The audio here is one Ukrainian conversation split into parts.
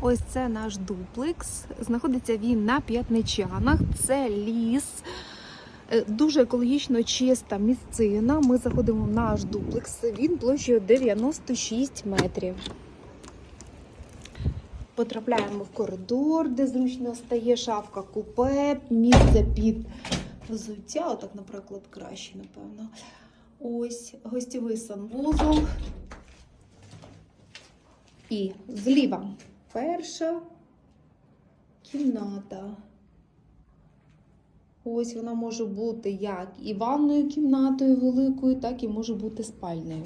Ось це наш дуплекс. Знаходиться він на п'ятничанах. Це ліс. Е, Дуже екологічно чиста місцина. Ми заходимо в наш дуплекс. Він площею 96 метрів. Потрапляємо в коридор, де зручно стає шафка купе, місце під взуття. Отак, наприклад, краще, напевно. Ось гостєвий санвузол. І зліва перша кімната. Ось вона може бути як і ванною кімнатою великою, так і може бути спальною.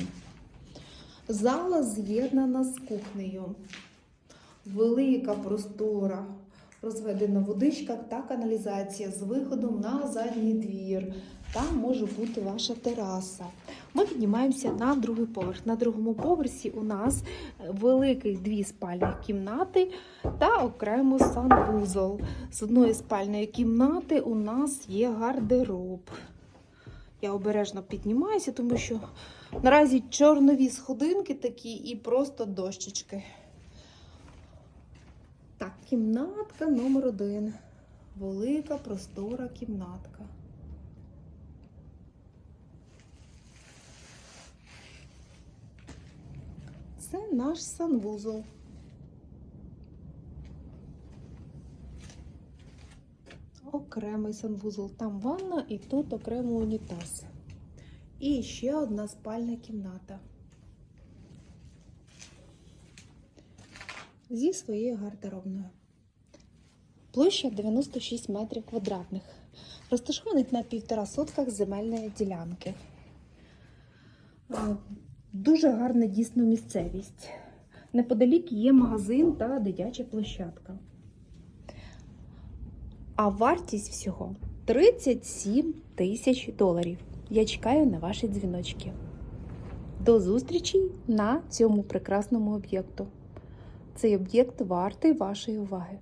Зала з'єднана з кухнею. Велика простора, розведена водичка та каналізація з виходом на задній двір. Там може бути ваша тераса. Ми піднімаємося на другий поверх. На другому поверсі у нас великих дві спальних кімнати та окремо санвузол. З одної спальної кімнати у нас є гардероб. Я обережно піднімаюся, тому що наразі чорнові сходинки такі і просто дощечки. Так, кімнатка номер один. Велика простора кімнатка. Це наш санвузол. Окремий санвузол. Там ванна і тут окремо унітаз. І ще одна спальна кімната. Зі своєю гардеробною. Площа 96 метрів квадратних. Розташований на півтора сотках земельної ділянки. Дуже гарна дійсно місцевість. Неподалік є магазин та дитяча площадка. А вартість всього 37 тисяч доларів. Я чекаю на ваші дзвіночки. До зустрічі на цьому прекрасному об'єкту. Цей об'єкт вартий вашої уваги.